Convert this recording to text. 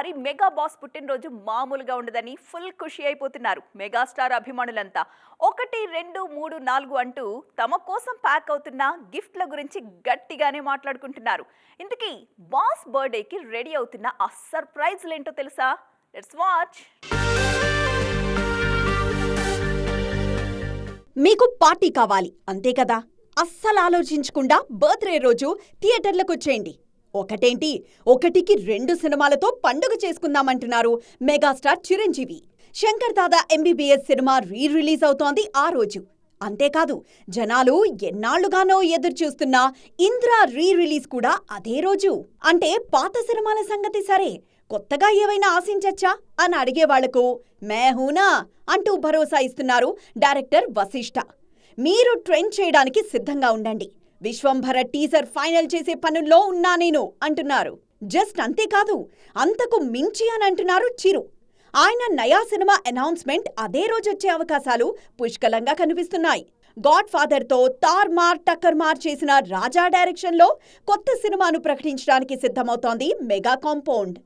ఈసారి mega boss పుట్టినరోజు మామూలుగా ఉండదని ఫుల్ ఖుషి అయిపోతున్నారు. మెగాస్టార్ అభిమానులంతా. ఒకటి రెండు మూడు నాలుగు అంటూ తమ కోసం ప్యాక్ అవుతున్న గిఫ్ట్ల గురించి గట్టిగానే మాట్లాడుకుంటున్నారు. ఇంతకీ బాస్ బర్త్డేకి రెడీ అవుతున్న ఆ సర్ప్రైజ్లు ఏంటో తెలుసా? Let's watch. మీకు పార్టీ కావాలి అంతే కదా? అస్సలు ఆలోచించకుండా బర్త్డే రోజు థియేటర్లకు వచ్చేయండి. ఒకటేంటి? ఒకటికి రెండు సినిమాలతో పండుగ చేసుకుందామంటున్నారు megastar Chiranjeevi. Shankar Dada MBBS cinema re release అవుతోంది ఆ రోజు. అంతేకాదు జనాలు ఎన్నాళ్ళుగానో ఎదురు చూస్తున్న ఇంద్ర రీ రిలీజ్ కూడా అదే రోజు. అంటే పాత సినిమాల సంగతి సరే కొత్తగా ఏవైనా ఆశించచ్చా? అని అడిగే వాళ్ళకు మేహూనా అంటూ భరోసా ఇస్తున్నారు డైరెక్టర్ వశిష్ఠ మీరు ట్రెండ్ చేయడానికి సిద్ధంగా ఉండండి. విశ్వంభర టీజర్ ఫైనల్ చేసే పనుల్లో ఉన్నా నేను అంటున్నారు. జస్ట్ అంతేకాదు అంతకు మించి అని అంటున్నారు చిరు. ఆయన నయా సినిమా అనౌన్స్మెంట్ అదే రోజొచ్చే అవకాశాలు పుష్కలంగా కనిపిస్తున్నాయి. గాడ్ ఫాదర్తో తార్ మార్ టక్కర్ మార్ చేసిన రాజా డైరెక్షన్లో కొత్త సినిమాను ప్రకటించడానికి సిద్ధమవుతోంది మెగా కాంపౌండ్.